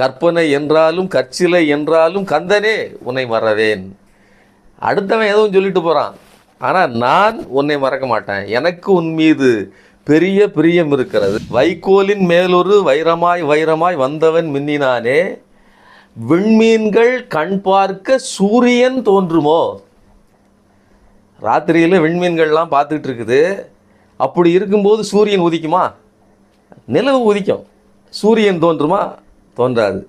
கற்பனை என்றாலும் கற்சிலை என்றாலும் கந்தனே உன்னை மறவேன். அடுத்தவன் எதுவும் சொல்லிட்டு போகிறான் ஆனால் நான் உன்னை மறக்க மாட்டேன். எனக்கு உன் மீது பெரிய பிரியம் இருக்கிறது. வைக்கோலின் மேலொரு வைரமாய் வைரமாய் வந்தவன் மின்னினானே. விண்மீன்கள் கண் பார்க்க சூரியன் தோன்றுமோ? ராத்திரியில் விண்மீன்கள்லாம் பார்த்துட்டு இருக்குது. அப்படி இருக்கும்போது சூரியன் உதிக்குமா? நிலவு உதிக்கும். சூரியன் தோன்றுமா? தோன்றாது.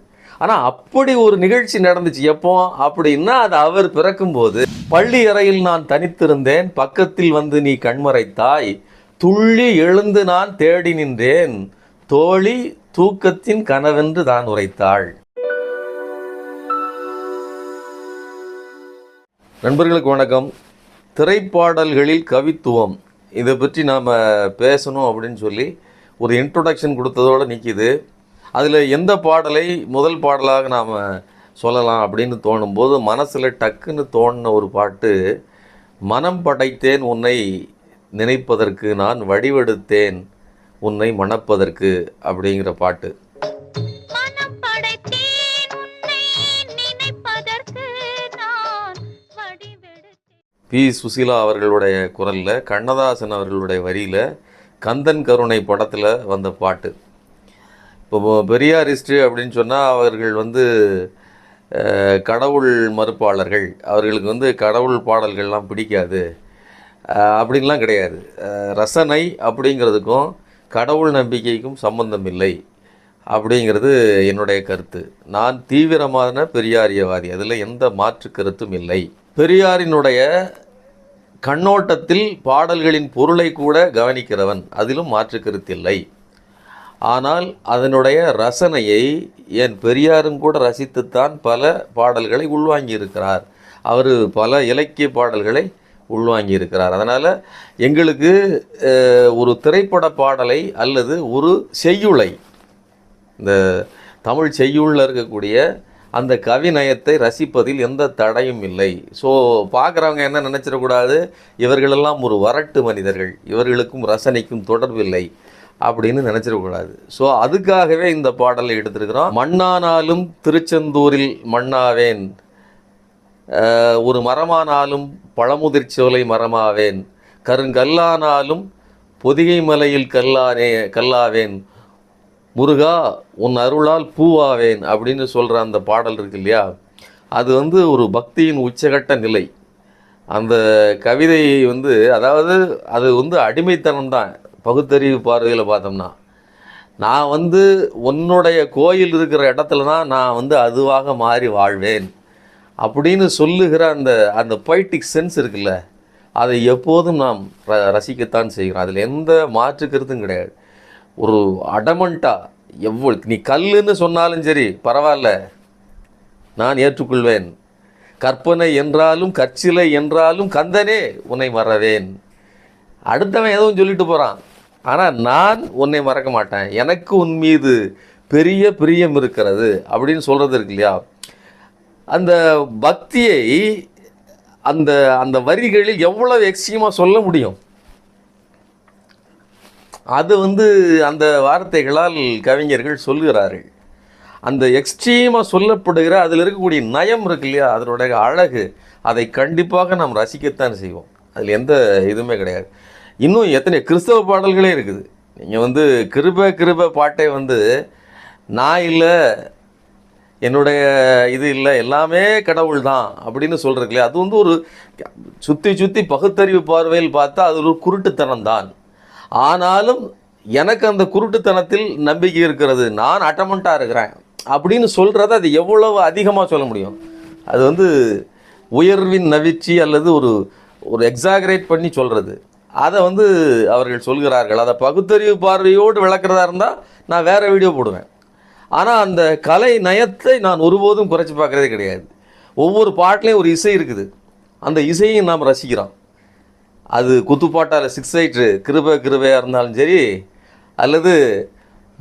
ஆனால் அப்படி ஒரு நிகழ்ச்சி நடந்துச்சு. எப்போ? அப்படின்னா அது அவர் பிறக்கும்போது. பள்ளி அறையில் நான் தனித்திருந்தேன். பக்கத்தில் வந்து நீ கண்மறைத்தாய். துள்ளி எழுந்து நான் தேடி நின்றேன். தோழி தூக்கத்தின் கனவென்று தான் உரைத்தாள். நண்பர்களுக்கு வணக்கம். திரைப்பாடல்களில் கவித்துவம். இதை பற்றி நாம் பேசணும் அப்படின்னு சொல்லி ஒரு இன்ட்ரொடக்ஷன் கொடுத்ததோடு நிற்கிது அதில் எந்த பாடலை முதல் பாடலாக நாம் சொல்லலாம் அப்படின்னு தோணும்போது மனசில் டக்குன்னு தோணின ஒரு பாட்டு மனம் படைத்தேன் உன்னை நினைப்பதற்கு நான் வடிவெடுத்தேன் உன்னை மணப்பதற்கு அப்படிங்கிற பாட்டு. பி. சுசீலா அவர்களுடைய குரலில் கண்ணதாசன் அவர்களுடைய வரியில் கந்தன் கருணை படத்தில் வந்த பாட்டு. இப்போ பெரியார் ஹிஸ்ட்ரி அப்படின்னு சொன்னால் அவர்கள் வந்து கடவுள் மறுப்பாளர்கள். அவர்களுக்கு வந்து கடவுள் பாடல்கள்லாம் பிடிக்காது. அப்படின்லாம் கிடையாது. ரசனை அப்படிங்கிறதுக்கும் கடவுள் நம்பிக்கைக்கும் சம்பந்தம் இல்லை அப்படிங்கிறது என்னுடைய கருத்து. நான் தீவிரமான பெரியாரியவாதி. அதில் எந்த மாற்று கருத்தும் இல்லை. பெரியாரினுடைய கண்ணோட்டத்தில் பாடல்களின் பொருளை கூட கவனிக்கிறவன். அதிலும் மாற்று கருத்தில்லை ஆனால் அதனுடைய ரசனையை என் பெரியாரும் கூட ரசித்துத்தான் பல பாடல்களை உள்வாங்கி இருக்கிறார் அவர் பல இலக்கிய பாடல்களை உள்வாங்கி இருக்கிறார் அதனால் எங்களுக்கு ஒரு திரைப்பட பாடலை அல்லது ஒரு செய்யுளை இந்த தமிழ் செய்யுளில் இருக்கக்கூடிய அந்த கவிநயத்தை ரசிப்பதில் எந்த தடையும் இல்லை. ஸோ பார்க்குறவங்க என்ன நினச்சிடக்கூடாது? இவர்களெல்லாம் ஒரு வரட்டு மனிதர்கள். இவர்களுக்கும் ரசனைக்கும் தொடர்பில்லை. அப்படின்னு நினச்சிடக்கூடாது ஸோ அதுக்காகவே இந்த பாடலை எடுத்திருக்கிறோம். மண்ணானாலும் திருச்செந்தூரில் மண்ணாவேன் ஒரு மரமானாலும் பழமுதிர் சோலை மரமாவேன். கருங்கல்லானாலும் பொதிகை மலையில் கல்லானே கல்லாவேன். முருகா உன் அருளால் பூவாவேன் அப்படின்னு சொல்கிற அந்த பாடல் இருக்கு இல்லையா? அது வந்து ஒரு பக்தியின் உச்சகட்ட நிலை. அந்த கவிதை வந்து அதாவது அது வந்து அடிமைத்தனம் தான் பகுத்தறிவு பார்வையில் பார்த்தோம்னா நான் வந்து உன்னுடைய கோயில் இருக்கிற இடத்துல தான் நான் வந்து அதுவாக மாறி வாழ்வேன் அப்படின்னு சொல்லுகிற அந்த அந்த பொய்டிக் சென்ஸ் இருக்குல்ல அதை எப்போதும் நாம் ர ரசிக்கத்தான் செய்கிறோம். அதில் எந்த மாற்று கருத்தும் கிடையாது. ஒரு அடமண்ட்டாக எவ்வளோ நீ கல்லுன்னு சொன்னாலும் சரி பரவாயில்ல நான் ஏற்றுக்கொள்வேன். கற்பனை என்றாலும் கற்சிலை என்றாலும் கந்தனே உன்னை மறவேன். அடுத்தவன் எதுவும் சொல்லிட்டு போகிறான் ஆனால் நான் உன்னை மறக்க மாட்டேன். எனக்கு உன் மீது பெரிய பிரியம் இருக்கிறது அப்படின்னு சொல்கிறது இருக்கு இல்லையா? அந்த பக்தியை அந்த அந்த வரிகளில் எவ்வளவு எக்ஸ்ட்ரீமாக சொல்ல முடியும்? அது வந்து அந்த வார்த்தைகளால் கவிஞர்கள் சொல்லுகிறார்கள் அந்த எக்ஸ்ட்ரீமாக சொல்லப்படுகிற அதில் இருக்கக்கூடிய நயம் இருக்கு இல்லையா? அதனுடைய அழகு. அதை கண்டிப்பாக நாம் ரசிக்கத்தான் செய்வோம். அதில் எந்த இதுவுமே கிடையாது. இன்னும் எத்தனை கிறிஸ்தவ பாடல்களே இருக்குது. நீங்கள் வந்து கிருப கிருப பாட்டை வந்து நான் இல்லை என்னுடைய இது இல்லை எல்லாமே கடவுள் தான் அப்படின்னு சொல்கிறீங்களே இல்லையா அது வந்து ஒரு சுற்றி சுற்றி பகுத்தறிவு பார்வையில் பார்த்தா அது ஒரு குருட்டுத்தனம் தான் ஆனாலும் எனக்கு அந்த குருட்டுத்தனத்தில் நம்பிக்கை இருக்கிறது. நான் அட்டமெண்ட்டாக இருக்கிறேன் அப்படின்னு சொல்கிறத அது எவ்வளவு அதிகமாக சொல்ல முடியும்? அது வந்து உயர்வின் நவிச்சி அல்லது ஒரு ஒரு எக்ஸாகரேட் பண்ணி சொல்கிறது அதை வந்து அவர்கள் சொல்கிறார்கள். அதை பகுத்தறிவு பார்வையோடு விளக்குறதா இருந்தால் நான் வேறு வீடியோ போடுவேன். ஆனால் அந்த கலை நயத்தை நான் ஒருபோதும் குறைச்சி பார்க்குறதே கிடையாது. ஒவ்வொரு பாட்டிலையும் ஒரு இசை இருக்குது. அந்த இசையும் நாம் ரசிக்கிறோம். அது குத்துப்பாட்டால் சிக்ஸ் எயிட்டு கிருப கிருபையாக இருந்தாலும் சரி அல்லது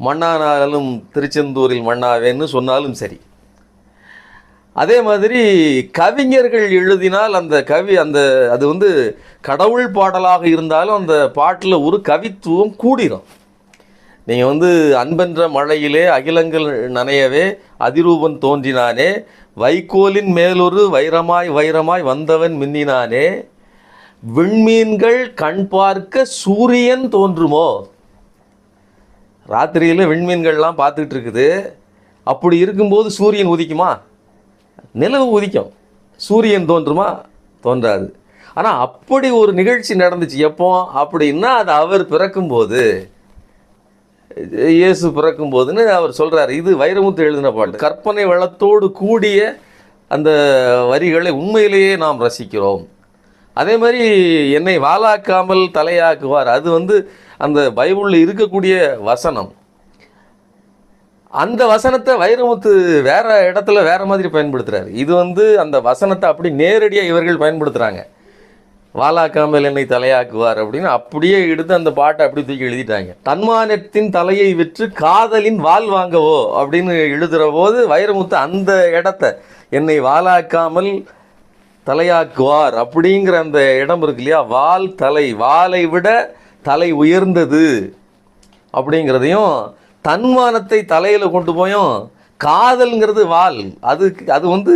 மண்ணானாலும் திருச்செந்தூரில் மண்ணாவேன்னு சொன்னாலும் சரி. அதே மாதிரி கவிஞர்கள் எழுதினால் அந்த கவி அந்த அது வந்து கடவுள் பாடலாக இருந்தாலும் அந்த பாட்டில் ஒரு கவித்துவம் கூடிரும். நீங்கள் வந்து அன்பென்ற மழையிலே அகிலங்கள் நனையவே அதிரூபன் தோன்றினானே வைக்கோலின் மேலொரு வைரமாய் வைரமாய் வந்தவன் மின்னினானே விண்மீன்கள் கண் பார்க்க சூரியன் தோன்றுமோ? ராத்திரியில் விண்மீன்கள்லாம் பார்த்துக்கிட்டு இருக்குது. அப்படி இருக்கும்போது சூரியன் உதிக்குமா? நிலவு உதிக்கும். சூரியன் தோன்றுமா? தோன்றாது. ஆனால் அப்படி ஒரு நிகழ்ச்சி நடந்துச்சு. எப்போ? அப்படின்னா அது அவர் பிறக்கும்போது இயேசு பிறக்கும்போதுன்னு அவர் சொல்கிறார் இது வைரமுத்து எழுதின பாட்டு. கற்பனை வளத்தோடு கூடிய அந்த வரிகளை உண்மையிலேயே நாம் ரசிக்கிறோம். அதே மாதிரி என்னை வாலாக்காமல் தலையாக்குவார். அது வந்து அந்த பைபிளில் இருக்கக்கூடிய வசனம். அந்த வசனத்தை வைரமுத்து வேற இடத்துல வேற மாதிரி பயன்படுத்துறாரு. இது வந்து அந்த வசனத்தை அப்படி நேரடியாக இவர்கள் பயன்படுத்துகிறாங்க வாலாக்காமல் என்னை தலையாக்குவார் அப்படின்னு அப்படியே எடுத்து அந்த பாட்டை அப்படி தூக்கி எழுதிட்டாங்க. தன்மானத்தின் தலையை விற்று காதலின் வால் வாங்கவோ அப்படின்னு எழுதுகிற போது வைரமுத்து அந்த இடத்த என்னை வாலாக்காமல் தலையாக்குவார் அப்படிங்கிற அந்த இடம் இருக்கு இல்லையா? வால் தலை. வாலை விட தலை உயர்ந்தது அப்படிங்கிறதையும் தன்மானத்தை தலையில் கொண்டு போயும் காதல்ங்கிறது வால். அது அது வந்து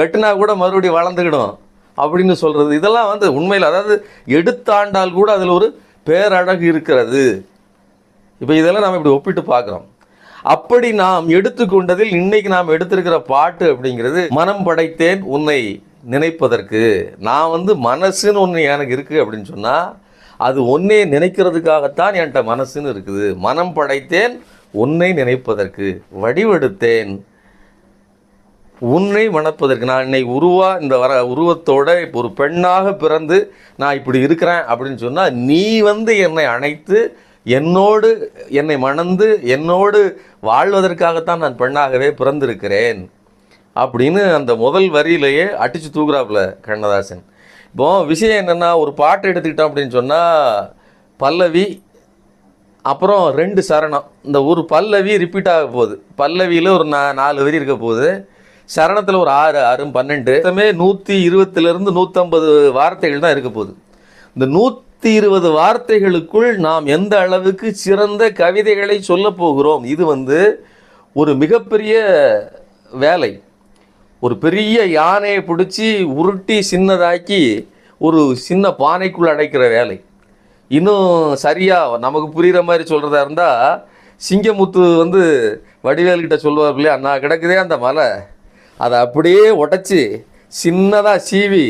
வெட்டினா கூட மறுபடியும் வளர்ந்துக்கிடும் அப்படின்னு சொல்கிறது இதெல்லாம் வந்து உண்மையில் அதாவது எடுத்தாண்டால் கூட அதில் ஒரு பேரழகு இருக்கிறது. இப்போ இதெல்லாம் நாம் இப்படி ஒப்பிட்டு பார்க்குறோம். அப்படி நாம் எடுத்துக்கொண்டதில் இன்னைக்கு நாம் எடுத்திருக்கிற பாட்டு அப்படிங்கிறது மனம் படைத்தேன் உன்னை நினைப்பதற்கு. நான் வந்து மனசுன்னு ஒன்று எனக்கு இருக்குது அப்படின்னு சொன்னால் அது ஒன்னே நினைக்கிறதுக்காகத்தான் என்கிட்ட மனசுன்னு இருக்குது. மனம் படைத்தேன் உன்னை நினைப்பதற்கு. வடிவெடுத்தேன் உன்னை மணப்பதற்கு. நான் என்னை உருவா இந்த வர உருவத்தோட இப்போ ஒரு பெண்ணாக பிறந்து நான் இப்படி இருக்கிறேன் அப்படின்னு சொன்னால் நீ வந்து என்னை அணைத்து என்னோடு என்னை மணந்து என்னோடு வாழ்வதற்காகத்தான் நான் பெண்ணாகவே பிறந்திருக்கிறேன் அப்படின்னு அந்த முதல் வரியிலேயே அடிச்சு தூக்குறாப்புல கண்ணதாசன். இப்போ விஷயம் என்னென்னா ஒரு பாட்டு எடுத்துக்கிட்டோம் அப்படின்னு சொன்னால் பல்லவி அப்புறம் ரெண்டு சரணம். இந்த ஒரு பல்லவி ரிப்பீட் ஆக போகுது. பல்லவியில் ஒரு நா நாலு வரி இருக்க போகுது. சரணத்தில் ஒரு ஆறு ஆறு பன்னெண்டு. மொத்தமே நூற்றி இருபத்திலேருந்து நூற்றம்பது வார்த்தைகள் தான் இருக்க போகுது. இந்த நூற்றி இருபது வார்த்தைகளுக்குள் நாம் எந்த அளவுக்கு சிறந்த கவிதைகளை சொல்ல போகிறோம்? இது வந்து ஒரு மிகப்பெரிய வேலை. ஒரு பெரிய யானையை பிடிச்சி உருட்டி சின்னதாக்கி ஒரு சின்ன பானைக்குள்ளே அடைக்கிற வேலை. இன்னும் சரியாக நமக்கு புரிகிற மாதிரி சொல்கிறதா இருந்தால் சிங்கமுத்து வந்து வடிவேல்கிட்ட சொல்லுவார் இல்லையா நான் கிடக்குதே அந்த மலை. அதை அப்படியே உடைச்சி சின்னதாக சீவி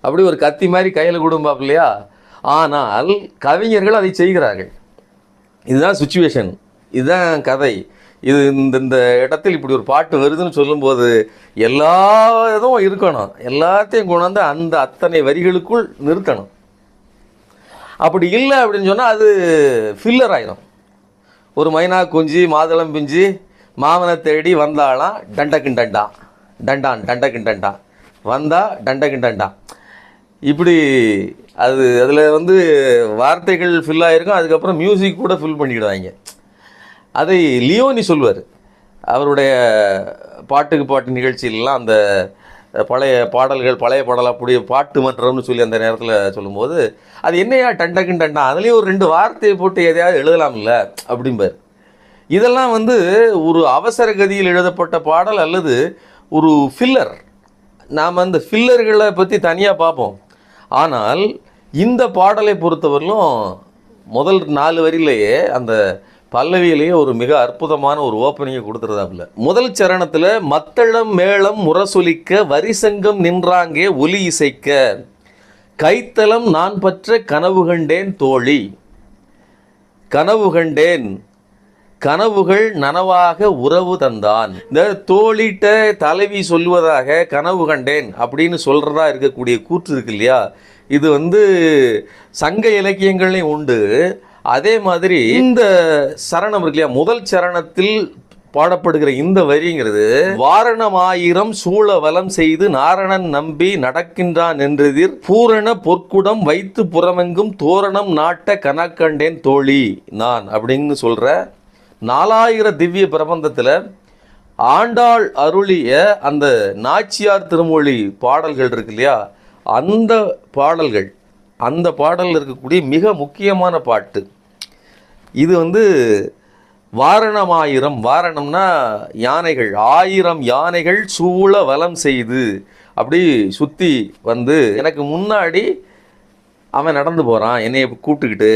அப்படி ஒரு கத்தி மாதிரி கையில் கொடுப்பாப் இல்லையா? ஆனால் கவிஞர்கள் அதை செய்கிறார்கள். இதுதான் சுச்சுவேஷன் இதுதான் கதை. இது இந்த இந்த இடத்தில் இப்படி ஒரு பாட்டு வருதுன்னு சொல்லும்போது எல்லா இதுவும் இருக்கணும். எல்லாத்தையும் கொண்டாந்து அந்த அத்தனை வரிகளுக்குள் நிறுத்தணும். அப்படி இல்லை அப்படின்னு சொன்னால் அது ஃபில்லர் ஆயிரும். ஒரு மைனா குஞ்சு மாதுளம் பிஞ்சு மாமனை தேடி வந்தாலாம் டண்டக்கின் டண்டா. டண்டான் டண்டக்கின் டண்டா. வந்தா டண்டக்கின் டண்டா. இப்படி அது அதில் வந்து வார்த்தைகள் ஃபில் ஆகிருக்கும் அதுக்கப்புறம் மியூசிக் கூட ஃபில் பண்ணிக்கிடுவாங்க அதை லியோனி சொல்வார். அவருடைய பாட்டுக்கு பாட்டு நிகழ்ச்சியிலலாம் அந்த பழைய பாடல்கள் பழைய பாடலாக அப்படி பாட்டு மன்றம்னு சொல்லி அந்த நேரத்தில் சொல்லும்போது அது என்னையா டண்டக்குன்னு டண்டா? அதுலேயும் ஒரு ரெண்டு வார்த்தையை போட்டு எதையாவது எழுதலாம்ல? அப்படிம்பார். இதெல்லாம் வந்து ஒரு அவசர கதியில் எழுதப்பட்ட பாடல் அல்லது ஒரு ஃபில்லர் நாம் அந்த ஃபில்லர்களை பற்றி தனியாக பார்ப்போம். ஆனால் இந்த பாடலை பொறுத்தவரையிலும் முதல் நாலு வரியிலேயே அந்த பல்லவியிலேயே ஒரு மிக அற்புதமான ஒரு ஓப்பனிங்கை கொடுத்துருதாப்புல முதல் சரணத்தில் மத்தளம் மேளம் முரசொலிக்க வரிசங்கம் நின்றாங்கே ஒலி இசைக்க கைத்தலம் நான் பற்ற கனவு கண்டேன் தோழி கனவு கண்டேன் கனவுகள் நனவாக உறவு தந்தான். இந்த தோழிட்ட தலைவி சொல்வதாக கனவு கண்டேன் அப்படின்னு சொல்கிறதா இருக்கக்கூடிய கூற்று இருக்கு இல்லையா? இது வந்து சங்க இலக்கியங்கள்லையும் உண்டு. அதே மாதிரி இந்த சரணம் இருக்கு இல்லையா? முதல் சரணத்தில் பாடப்படுகிற இந்த வரிங்கிறது வாரணமாயிரம் சூழ வலம் செய்து நாரணன் நம்பி நடக்கின்றான் என்றெதிர் பூரண பொற்குடம் வைத்து புறமெங்கும் தோரணம் நாட்ட கனக்கண்டேன் தோழி நான் அப்படின்னு சொல்ற நாலாயிர திவ்ய பிரபந்தத்தில் ஆண்டாள் அருளிய அந்த நாச்சியார் திருமொழி பாடல்கள் இருக்கு இல்லையா? அந்த பாடல்கள் அந்த பாடலில் இருக்கக்கூடிய மிக முக்கியமான பாட்டு. இது வந்து வாரணமாயிரம். வாரணம்னா யானைகள். ஆயிரம் யானைகள் சூழ வலம் செய்து அப்படி சுற்றி வந்து எனக்கு முன்னாடி அவன் நடந்து போகிறான் என்னைய கூப்பிட்டுக்கிட்டு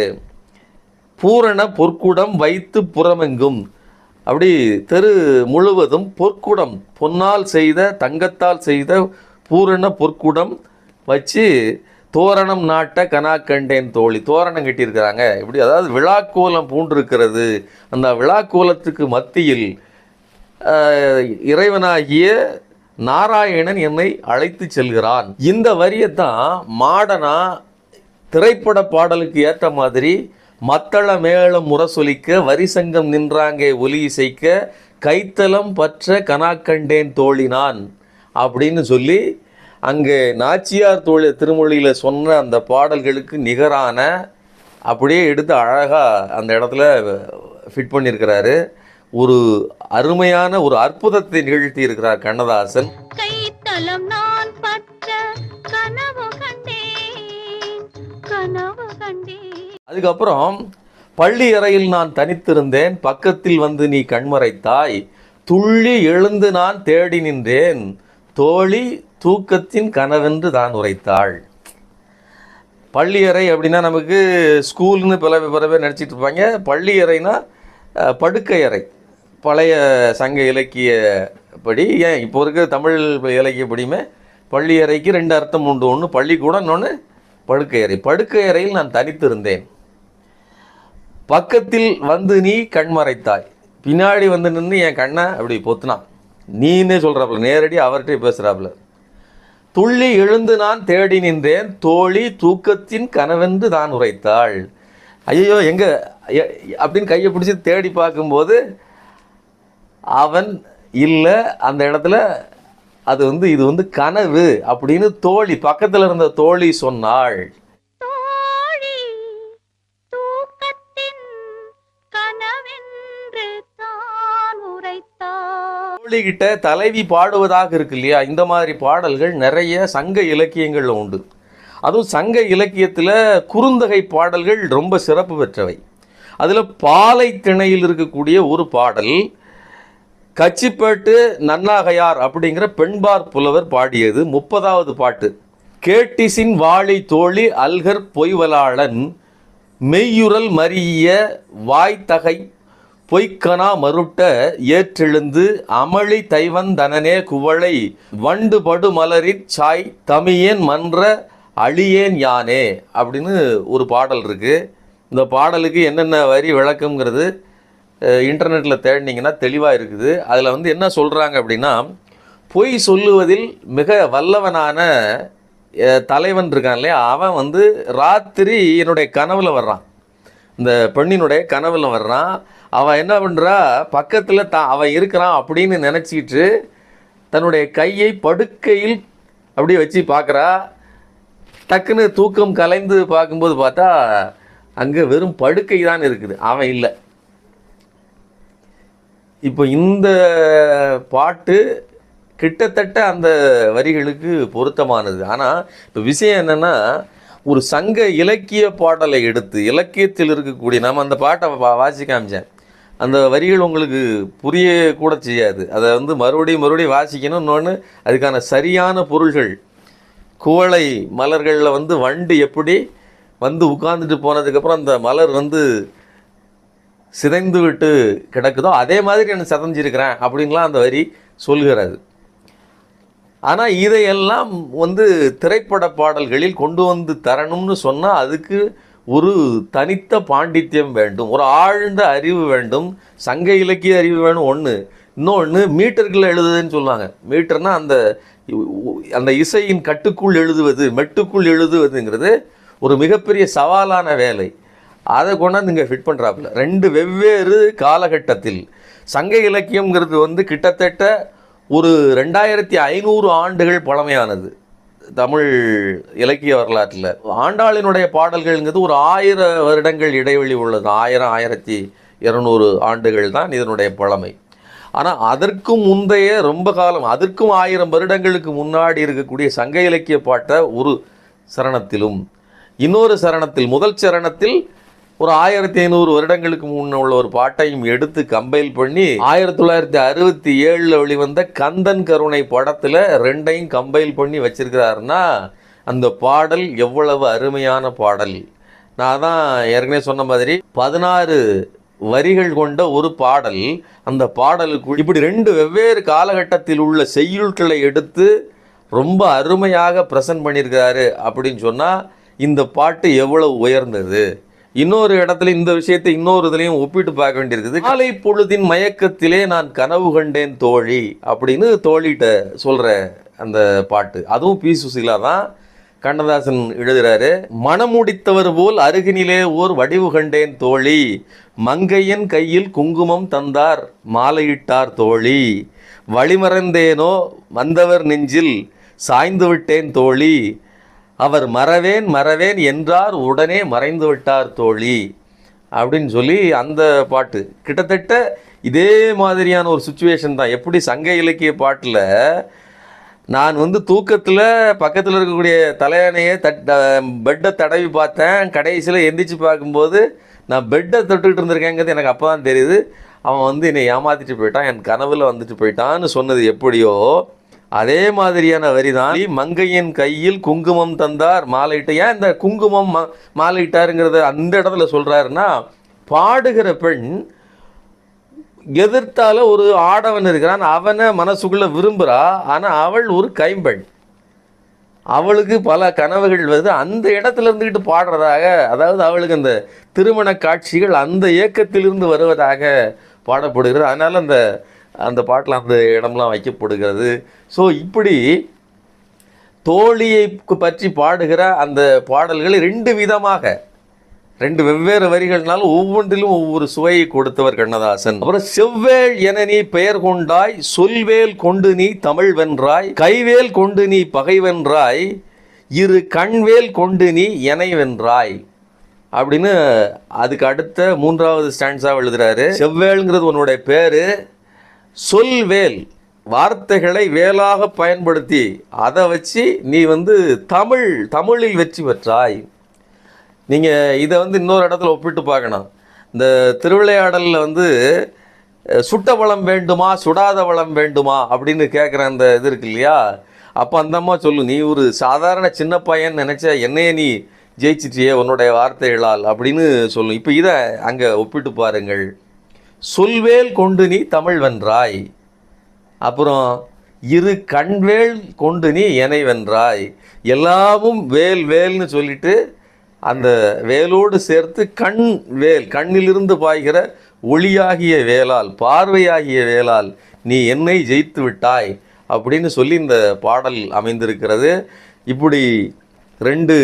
பூரண பொற்குடம் வைத்து புறமெங்கும். அப்படி தெரு முழுவதும் பொற்குடம் பொன்னால் செய்த தங்கத்தால் செய்த பூரண பொற்குடம் வச்சு தோரணம் நாட்ட கனா கண்டேன் தோழி. தோரணம் கட்டியிருக்கிறாங்க. இப்படி அதாவது விழாக்கோலம் பூண்டிருக்கிறது. அந்த விழாக்கோலத்துக்கு மத்தியில் இறைவனாகிய நாராயணன் என்னை அழைத்து செல்கிறான். இந்த வரியைத்தான் மாடனா திரைப்பட பாடலுக்கு ஏற்ற மாதிரி மத்தள மேளம் முரசொலிக்க வரிசங்கம் நின்றாங்க ஒலி இசைக்க கைத்தலம் பற்ற கனாக்கண்டேன் தோழினான். அப்படின்னு சொல்லி அங்கே நாச்சியார் தோழி திருமொழியில் சொன்ன அந்த பாடல்களுக்கு நிகரான அப்படியே எடுத்து அழகாக அந்த இடத்துல ஃபிட் பண்ணியிருக்கிறாரு. ஒரு அருமையான ஒரு அற்புதத்தை நிகழ்த்தி இருக்கிறார் கண்ணதாசன். கைத்தலம் நான் பற்ற கனவு கனவு அதுக்கப்புறம் பள்ளி அறையில் நான் தனித்திருந்தேன் பக்கத்தில் வந்து நீ கண்மறைத்தாய் துள்ளி எழுந்து நான் தேடி நின்றேன் தோழி தூக்கத்தின் கனவென்று தான் உரைத்தாள். பள்ளியறை அப்படின்னா நமக்கு ஸ்கூல்னு பல பல பேர் நினச்சிட்டு இருப்பாங்க. பள்ளியறைனா படுக்கை அறை பழைய சங்க இலக்கியப்படி ஏன் இப்போ இருக்க தமிழ் இலக்கியப்படியுமே பள்ளியறைக்கு ரெண்டு அர்த்தம் உண்டு. ஒன்று பள்ளிக்கூடம் இன்னொன்று படுக்கை அறை படுக்கை அறையில் நான் தனித்திருந்தேன். பக்கத்தில் வந்து நீ கண்மறைத்தாய் பின்னாடி வந்து நின்று என் கண்ணை அப்படி பொத்துனான். நீனே சொல்கிறாப்புல நேரடி அவர்கிட்டே பேசுகிறாப்புல துள்ளி எழுந்து நான் தேடி நின்றேன். தோழி தூக்கத்தின் கனவென்று தான் உரைத்தாள். ஐயோ எங்க? அப்படின்னு கையை பிடிச்சி தேடி பார்க்கும்போது அவன் இல்லை அந்த இடத்துல அது வந்து இது வந்து கனவு அப்படின்னு தோழி பக்கத்தில் இருந்த தோழி சொன்னாள். கிட்ட தலைவி பாடுவதாக இருக்கு இல்லையா? இந்த மாதிரி பாடல்கள் நிறைய சங்க இலக்கியங்களில் உண்டு. அதுவும் சங்க இலக்கியத்தில் குறுந்தகை பாடல்கள் ரொம்ப சிறப்பு பெற்றவை. அதில் பாலை திணையில் இருக்கக்கூடிய ஒரு பாடல் கச்சிப்பேட்டு நன்னாகையார் அப்படிங்கிற பெண்பார் புலவர் பாடியது முப்பதாவது பாட்டு. கேட்டிசின் வாழி தோழி அல்கர் பொய்வலாளன் மெய்யுறல் மறிய வாய்த்தகை பொய்க்கனா மருட்ட ஏற்றெழுந்து அமளி தைவன் தனனே குவளை வண்டு படு மலரிற் சாய் தமியேன் மன்ற அழியேன் யானே அப்படின்னு ஒரு பாடல் இருக்குது இந்த பாடலுக்கு என்னென்ன வரி விளக்கம்ங்கிறது இன்டர்நெட்டில் தேடினீங்கன்னா தெளிவாக இருக்குது. அதில் வந்து என்ன சொல்கிறாங்க அப்படின்னா பொய் சொல்லுவதில் மிக வல்லவனான தலைவன் இருக்கான் இல்லையா? அவன் வந்து ராத்திரி என்னுடைய கனவில் வர்றான். இந்த பெண்ணினுடைய கனவில் வர்றான் அவன் என்ன பண்ணுறா பக்கத்தில் தான் அவன் இருக்கிறான் அப்படின்னு நினச்சிக்கிட்டு தன்னுடைய கையை படுக்கையில் அப்படியே வச்சு பார்க்குறா டக்குன்னு தூக்கம் கலைந்து பார்க்கும்போது பார்த்தா அங்கே வெறும் படுக்கை தான் இருக்குது. அவன் இல்லை. இப்போ இந்த பாட்டு கிட்டத்தட்ட அந்த வரிகளுக்கு பொருத்தமானது. ஆனால் இப்போ விஷயம் என்னென்னா ஒரு சங்க இலக்கிய பாடலை எடுத்து இலக்கியத்தில் இருக்கக்கூடிய நம்ம அந்த பாட்டை வாசி காமிச்சேன். அந்த வரிகள் உங்களுக்கு புரிய கூட செய்யாது. அதை வந்து மறுபடியும் மறுபடியும் வாசிக்கணும். இன்னொன்று அதுக்கான சரியான பொருள்கள். குவளை மலர்களில் வந்து வண்டு எப்படி வந்து உட்கார்ந்துட்டு போனதுக்கப்புறம் அந்த மலர் வந்து சிதைந்து விட்டு கிடக்குதோ அதே மாதிரி நான் சிதைஞ்சிருக்கிறேன் அப்படின்லாம் அந்த வரி சொல்கிறது. ஆனால் இதையெல்லாம் வந்து திரைப்பட பாடல்களில் கொண்டு வந்து தரணும்னு சொன்னால் அதுக்கு ஒரு தனித்த பாண்டித்யம் வேண்டும். ஒரு ஆழ்ந்த அறிவு வேண்டும். சங்க இலக்கிய அறிவு வேணும் ஒன்று இன்னொன்று மீட்டர்களில் எழுதுதுன்னு சொல்லுவாங்க. மீட்டர்னால் அந்த அந்த இசையின் கட்டுக்குள் எழுதுவது மெட்டுக்குள் எழுதுவதுங்கிறது ஒரு மிகப்பெரிய சவாலான வேலை. அதை கொண்டாந்து இங்கே ஃபிட் பண்ணுறாப்புல ரெண்டு வெவ்வேறு காலகட்டத்தில். சங்க இலக்கியங்கிறது வந்து கிட்டத்தட்ட ஒரு ரெண்டாயிரத்தி ஐநூறு ஆண்டுகள் பழமையானது. தமிழ் இலக்கிய வரலாற்றில். ஆண்டாளினுடைய பாடல்கள்ங்கிறது ஒரு ஆயிர வருடங்கள் இடைவெளி உள்ளது. ஆயிரம் ஆயிரத்தி இருநூறு ஆண்டுகள் தான் இதனுடைய பழமை. ஆனால் அதற்கும் முந்தைய ரொம்ப காலம் அதற்கும் ஆயிரம் வருடங்களுக்கு முன்னாடி இருக்கக்கூடிய சங்க இலக்கிய பாட்டை ஒரு சரணத்திலும் இன்னொரு சரணத்தில் முதல் சரணத்தில் ஒரு ஆயிரத்தி ஐநூறு வருடங்களுக்கு முன்ன உள்ள ஒரு பாட்டையும் எடுத்து கம்பைல் பண்ணி ஆயிரத்தி தொள்ளாயிரத்தி அறுபத்தி ஏழில் வெளிவந்த கந்தன் கருணை படத்தில் ரெண்டையும் கம்பைல் பண்ணி வச்சிருக்கிறாருன்னா அந்த பாடல் எவ்வளவு அருமையான பாடல். நான் தான் ஏற்கனவே சொன்ன மாதிரி பதினாறு வரிகள் கொண்ட ஒரு பாடல். அந்த பாடலுக்கு இப்படி ரெண்டு வெவ்வேறு காலகட்டத்தில் உள்ள செய்யுள்களை எடுத்து ரொம்ப அருமையாக ப்ரெசன்ட் பண்ணியிருக்கிறாரு அப்படின்னு சொன்னால் இந்த பாட்டு எவ்வளவு உயர்ந்தது? இன்னொரு இடத்துல இந்த விஷயத்தை இன்னொரு இதுலையும் ஒப்பிட்டு பார்க்க வேண்டியிருக்குது. காலை பொழுதின் மயக்கத்திலே நான் கனவு கண்டேன் தோழி அப்படின்னு தோழிகிட்ட சொல்கிற அந்த பாட்டு. அதுவும் பி. சுசீலா தான் கண்ணதாசன் எழுதுறாரு. மனமுடித்தவர் போல் அருகினிலே ஓர் வடிவு கண்டேன் தோழி. மங்கையன் கையில் குங்குமம் தந்தார் மாலையிட்டார் தோழி. வழிமறந்தேனோ வந்தவர் நெஞ்சில் சாய்ந்து விட்டேன் தோழி. அவர் மறவேன் மறவேன் என்றார் உடனே மறைந்து விட்டார் தோழி. அப்படின்னு சொல்லி அந்த பாட்டு. கிட்டத்தட்ட இதே மாதிரியான ஒரு சுச்சுவேஷன் தான். எப்படி சங்க இலக்கிய பாட்டில் நான் வந்து தூக்கத்தில் பக்கத்தில் இருக்கக்கூடிய தலையணையை தட் பெட்டை தடவி பார்த்தேன். கடைசியில் எந்திரிச்சு பார்க்கும்போது நான் பெட்டை தொட்டுக்கிட்டு இருந்திருக்கேங்கிறது எனக்கு அப்போ தான் தெரியுது. அவன் வந்து என்னை ஏமாத்திட்டு போயிட்டான். என் கனவில் வந்துட்டு போயிட்டான்னு சொன்னது எப்படியோ அதே மாதிரியான வரி தான் மங்கையின் கையில் குங்குமம் தந்தார் மாலையிட்ட. ஏன் இந்த குங்குமம் மா மாலையிட்டாருங்கிறத அந்த இடத்துல சொல்கிறாருன்னா பாடுகிற பெண் எதிர்த்தால ஒரு ஆடவன் இருக்கிறான் அவனை மனசுக்குள்ளே விரும்புகிறா ஆனால் அவள் ஒரு கைம்பெண். அவளுக்கு பல கனவுகள் வருது அந்த இடத்துல இருந்துக்கிட்டு பாடுறதாக அதாவது அவளுக்கு அந்த திருமண காட்சிகள் அந்த இயக்கத்திலிருந்து வருவதாக பாடப்படுகிறது. அதனால் அந்த அந்த பாட்டில் அந்த இடம்லாம் வைக்கப்படுகிறது. ஸோ இப்படி தோழியை பற்றி பாடுகிற அந்த பாடல்களை ரெண்டு விதமாக ரெண்டு வெவ்வேறு வரிகள்னாலும் ஒவ்வொன்றிலும் ஒவ்வொரு சுவையை கொடுத்தவர் கண்ணதாசன். அப்புறம் செவ்வேள் என நீ பெயர் கொண்டாய் சொல்வேல் கொண்டு நீ தமிழ் வென்றாய் கைவேல் கொண்டு நீ பகை வென்றாய் இரு கண்வேல் கொண்டு நீ எனை வென்றாய் அப்படின்னு அதுக்கு அடுத்த மூன்றாவது ஸ்டாண்ட்ஸாக எழுதுறாரு. செவ்வேள்ங்கிறது உன்னுடைய பேரு சொல் வேல் வார்த்தைகளை வேலாக பயன்படுத்தி அதை வச்சு நீ வந்து தமிழ் தமிழில் வெற்றி பெற்றாய். நீங்கள் இதை வந்து இன்னொரு இடத்துல ஒப்பிட்டு பார்க்கணும். இந்த திருவிளையாடலில் வந்து சுட்ட வளம் வேண்டுமா சுடாத வளம் வேண்டுமா அப்படின்னு கேட்குற அந்த இது இருக்கு இல்லையா? அப்போ அந்த அம்மா சொல்லு நீ ஒரு சாதாரண சின்ன பையன் நினச்ச என்னையே நீ ஜெயிச்சிட்டியே உன்னுடைய வார்த்தைகளால் அப்படின்னு சொல்லும் இப்போ இதை அங்கே ஒப்பிட்டு பாருங்கள். சொல்வேல் கொண்டு நீ தமிழ் வென்றாய். அப்புறம் இரு கண்வேல் கொண்டு நீ எனை வென்றாய். எல்லாமும் வேல் வேல்னு சொல்லிட்டு அந்த வேலோடு சேர்த்து கண் வேல் கண்ணிலிருந்து பாய்கிற ஒளியாகிய வேலால் பார்வையாகிய வேலால் நீ என்னை ஜெயித்து விட்டாய் அப்படின்னு சொல்லி இந்த பாடல் அமைந்திருக்கிறது. இப்படி ரெண்டு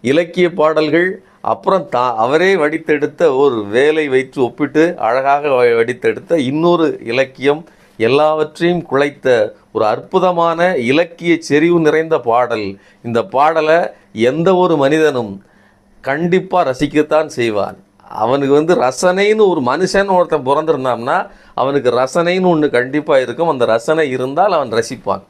இலக்கிய பாடல்கள் அப்புறம் தா அவரே வடித்தெடுத்த ஒரு வேலை வைத்து ஒப்பிட்டு அழகாக வ- வடித்தெடுத்த இன்னொரு இலக்கியம் எல்லாவற்றையும் குலைத்த ஒரு அற்புதமான இலக்கிய செறிவு நிறைந்த பாடல். இந்த பாடலை எந்த ஒரு மனிதனும் கண்டிப்பாக ரசிக்கத்தான் செய்வான். அவனுக்கு வந்து ரசனைன்னு ஒரு மனுஷன் ஒருத்தன் பிறந்திருந்தான்னா அவனுக்கு ரசனைன்னு ஒன்று கண்டிப்பாக இருக்கும். அந்த ரசனை இருந்தால் அவன் ரசிப்பான்.